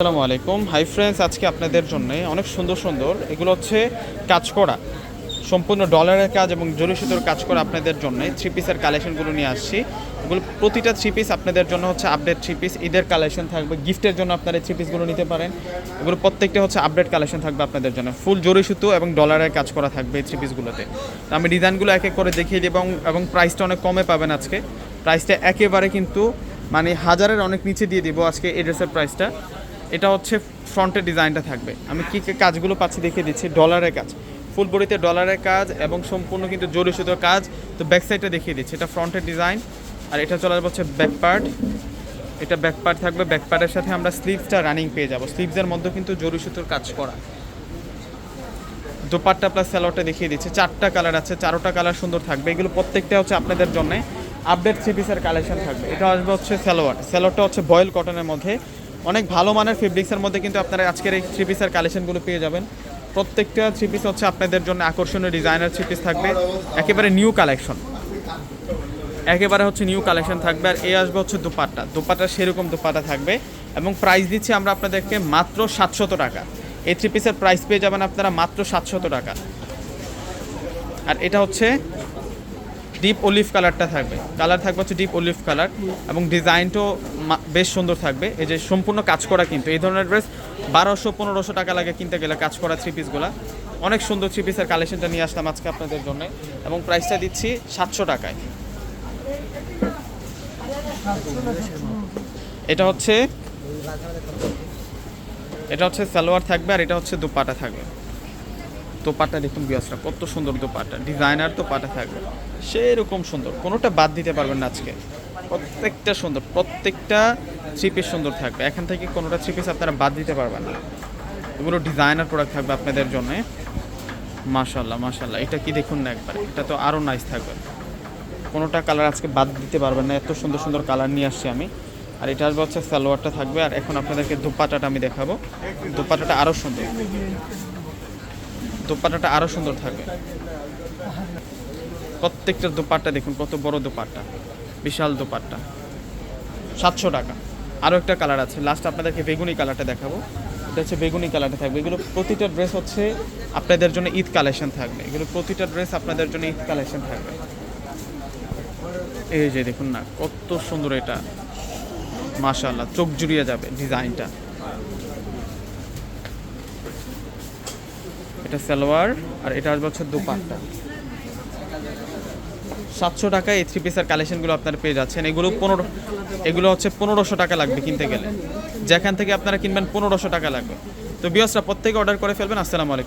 আসসালামু আলাইকুম। Hi friends আজকে আপনাদের জন্য অনেক সুন্দর সুন্দর এগুলো হচ্ছে কাজ করা। সম্পূর্ণ ডলারের কাজ এবং জরি সুতোর কাজ করা আপনাদের জন্য থ্রি পিসের কালেকশনগুলো নিয়ে আসছি। এগুলো প্রতিটা থ্রি পিস আপনাদের জন্য হচ্ছে আপডেট থ্রি পিস ঈদের কালেকশন থাকবে গিফটের জন্য আপনারা থ্রি পিসগুলো নিতে পারেন। এগুলো প্রত্যেকটা হচ্ছে আপডেট কালেকশন থাকবে আপনাদের জন্য। ফুল জরি সুতো এবং ডলারের কাজ করা থাকবে এই থ্রি পিসগুলোতে আমি ডিজাইনগুলো এক এক করে দেখিয়ে দিই এবং এবং প্রাইসটা অনেক কমে পাবেন আজকে। প্রাইসটা একেবারে কিন্তু মানে হাজারের অনেক নিচে দিয়ে দিব আজকে এই ড্রেসের প্রাইসটা এটা হচ্ছে ফ্রন্টের ডিজাইনটা থাকবে। আমি কী কী কাজগুলো পাচ্ছি দেখিয়ে দিচ্ছি। ডলারের কাজ। ফুল বডিতে ডলারের কাজ এবং সম্পূর্ণ কিন্তু জরি সুতোর কাজ। তো ব্যাক সাইডটা দেখিয়ে দিচ্ছি। এটা ফ্রন্টের ডিজাইন। আর এটা চলে আসবে হচ্ছে ব্যাক পার্ট এটা ব্যাক পার্ট থাকবে। ব্যাক পার্টের সাথে আমরা স্লিভসটা রানিং পেয়ে যাব। স্লিভসের মধ্যে কিন্তু জরি সুতোর কাজ করা। দোপাট্টা প্লাস স্যালোয়ারটা দেখিয়ে দিচ্ছে। চারটা কালার আছে। চারোটা কালার সুন্দর থাকবে। এগুলো প্রত্যেকটা হচ্ছে আপনাদের জন্য। আপডেট থ্রি পিসের কালেকশন থাকবে। এটা আসবে হচ্ছে স্যালোয়ার স্যালোয়ারটা হচ্ছে বয়েল কটনের মধ্যে। অনেক ভালো মানের ফেব্রিক্সের মধ্যে কিন্তু আপনারা আজকের এই থ্রি পিসের কালেকশনগুলো পেয়ে যাবেন। প্রত্যেকটা থ্রি পিস হচ্ছে আপনাদের জন্য আকর্ষণীয় ডিজাইনার থ্রি পিস থাকবে। একেবারে নিউ কালেকশন একেবারে হচ্ছে নিউ কালেকশন থাকবে আর এ আসবে হচ্ছে দুপাট্টা। দুপাট্টা সেরকম দুপাট্টা থাকবে এবং প্রাইস দিচ্ছি আমরা আপনাদেরকে মাত্র সাতশত টাকা। এই থ্রি পিসের প্রাইস পেয়ে যাবেন আপনারা মাত্র সাতশত টাকা। আর এটা হচ্ছে ডিপ অলিভ কালারটা থাকবে। কালার থাকবে হচ্ছে ডিপ অলিভ কালার এবং ডিজাইনটাও বেশ সুন্দর থাকবে। এই যে সম্পূর্ণ কাজ করা কিন্তু, এই ধরনের ড্রেস বারোশো, পনেরোশো টাকা লাগে কিনতে গেলে কাজ করা থ্রি পিসগুলো অনেক সুন্দর থ্রি পিসের কালেকশনটা নিয়ে আসলাম আজকে আপনাদের জন্য। এবং প্রাইসটা দিচ্ছি সাতশো টাকায়। এটা হচ্ছে এটা হচ্ছে সালোয়ার থাকবে আর এটা হচ্ছে দুপাটা থাকবে। দোপাটা দেখুন বিয়াসরা কত সুন্দর দোপাটা। ডিজাইনার দোপাটা থাকবে। সেরকম সুন্দর, কোনোটা বাদ দিতে পারবেন না আজকে। প্রত্যেকটা সুন্দর, প্রত্যেকটা থ্রি পিস সুন্দর থাকবে। এখান থেকে কোনোটা থ্রি পিস আপনারা বাদ দিতে পারবেন না। এগুলো ডিজাইনার প্রোডাক্ট থাকবে আপনাদের জন্য। মাশাল্লাহ মাশাল্লাহ এটা কি দেখুন না একবার? এটা তো আরও নাইস থাকবে। কোনোটা কালার আজকে বাদ দিতে পারবেন না। এত সুন্দর সুন্দর কালার নিয়ে আসছি আমি। আর এটা আসবে হচ্ছে সালোয়ারটা থাকবে। আর এখন আপনাদেরকে দুপাটাটা আমি দেখাবো। দুপাটাটা আরও সুন্দর। দোপাট্টাটা আরও সুন্দর থাকবে। প্রত্যেকটা দোপাট্টা দেখুন, কত বড় দোপাট্টা। বিশাল দোপাট্টা। সাতশো টাকা। আরও একটা কালার আছে। লাস্ট আপনাদেরকে বেগুনি কালারটা দেখাবো। এটা হচ্ছে বেগুনি কালারটা থাকবে। এগুলো প্রতিটা ড্রেস হচ্ছে আপনাদের জন্য ঈদ কালেকশন থাকবে। এগুলো প্রতিটা ড্রেস আপনাদের জন্য ঈদ কালেকশন থাকবে। এই যে দেখুন না, কত সুন্দর এটা। মাশাল্লাহ চোখ জুড়িয়ে যাবে ডিজাইনটা। এটা সালোয়ার আর এটা আসবে হচ্ছে দুপাট্টা। সাতশো টাকা এই থ্রি পিসের কালেকশনগুলো আপনারা পেয়ে যাচ্ছেন। এগুলো পনেরো, এগুলো হচ্ছে পনেরোশো টাকা লাগবে কিনতে গেলে। যেখান থেকে আপনারা কিনবেন পনেরোশো টাকা লাগবে। তো বিয়সরা প্রত্যেকে অর্ডার করে ফেলবেন। আসসালামু আলাইকুম।